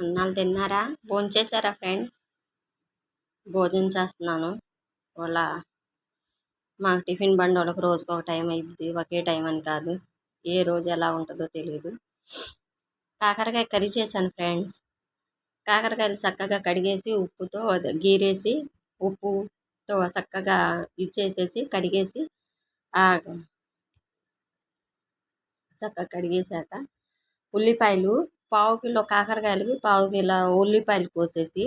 అన్నాలు తిన్నారా? భోంచేశారా ఫ్రెండ్స్ భోజనం చేస్తున్నాను. వాళ్ళ మాకు టిఫిన్ బండి వాళ్ళకి రోజుకి ఒక టైం అయిద్ది. ఒకే టైం అని కాదు. ఏ రోజు ఎలా ఉంటుందో తెలియదు కాకరకాయ కర్రీ చేశాను ఫ్రెండ్స్. కాకరకాయలు చక్కగా కడిగేసి ఉప్పుతో గీరేసి ఉప్పుతో చక్కగా ఇచ్చేసేసి కడిగేసి చక్కగా కడిగేసాక ఉల్లిపాయలు పావు కిలో కాకరకాయలకి పావు కిలో ఉల్లిపాయలు కోసేసి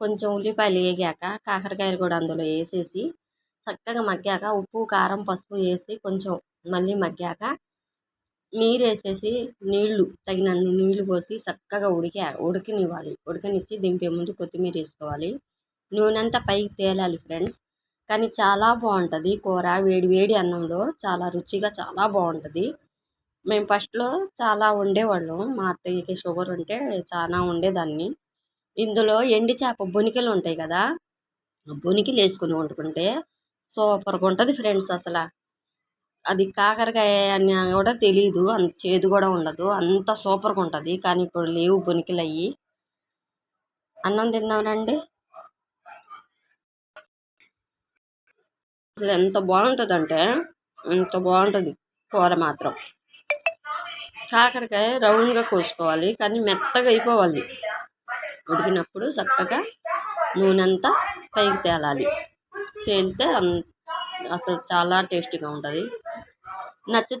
కొంచెం ఉల్లిపాయలు వేగాక కాకరకాయలు కూడా అందులో వేసేసి చక్కగా మగ్గాక ఉప్పు కారం పసుపు వేసి కొంచెం మళ్ళీ మగ్గాక నీరు వేసేసి నీళ్ళు తగినన్ని నీళ్ళు పోసి చక్కగా ఉడికా ఉడకనివ్వాలి. ఉడకనిచ్చి దింపే ముందు కొత్తిమీర వేసుకోవాలి. నూనె అంతా పైకి తేలాలి ఫ్రెండ్స్. కానీ చాలా బాగుంటుంది కూర. వేడి వేడి అన్నంలో చాలా రుచిగా చాలా బాగుంటుంది. మేము ఫస్ట్లో చాలా వండేవాళ్ళం. మా అత్తయ్యకి షుగర్ ఉంటే చాలా వండేదాన్ని. ఇందులో ఎండి చేప బొనికలు ఉంటాయి కదా బొనికిలు వేసుకుని వండుకుంటే సూపర్గా ఉంటుంది ఫ్రెండ్స్ అసలు. అది కాకరకాయ అని కూడా తెలియదు అంత చేదు కూడా ఉండదు అంత సూపర్గా ఉంటుంది. కానీ ఇప్పుడు లేవు బొనికిలు అయ్యి. అన్నం తిందామనండి అసలు ఎంత బాగుంటుందంటే ఎంత బాగుంటుంది కూర మాత్రం. కాకరకాయ రౌండ్గా కోసుకోవాలి. కానీ మెత్తగా అయిపోవాలి. ఉడికినప్పుడు చక్కగా నూనె అంతా పైకి తేలాలి. తేలితే అసలు చాలా టేస్టీగా ఉంటుంది. నచ్చు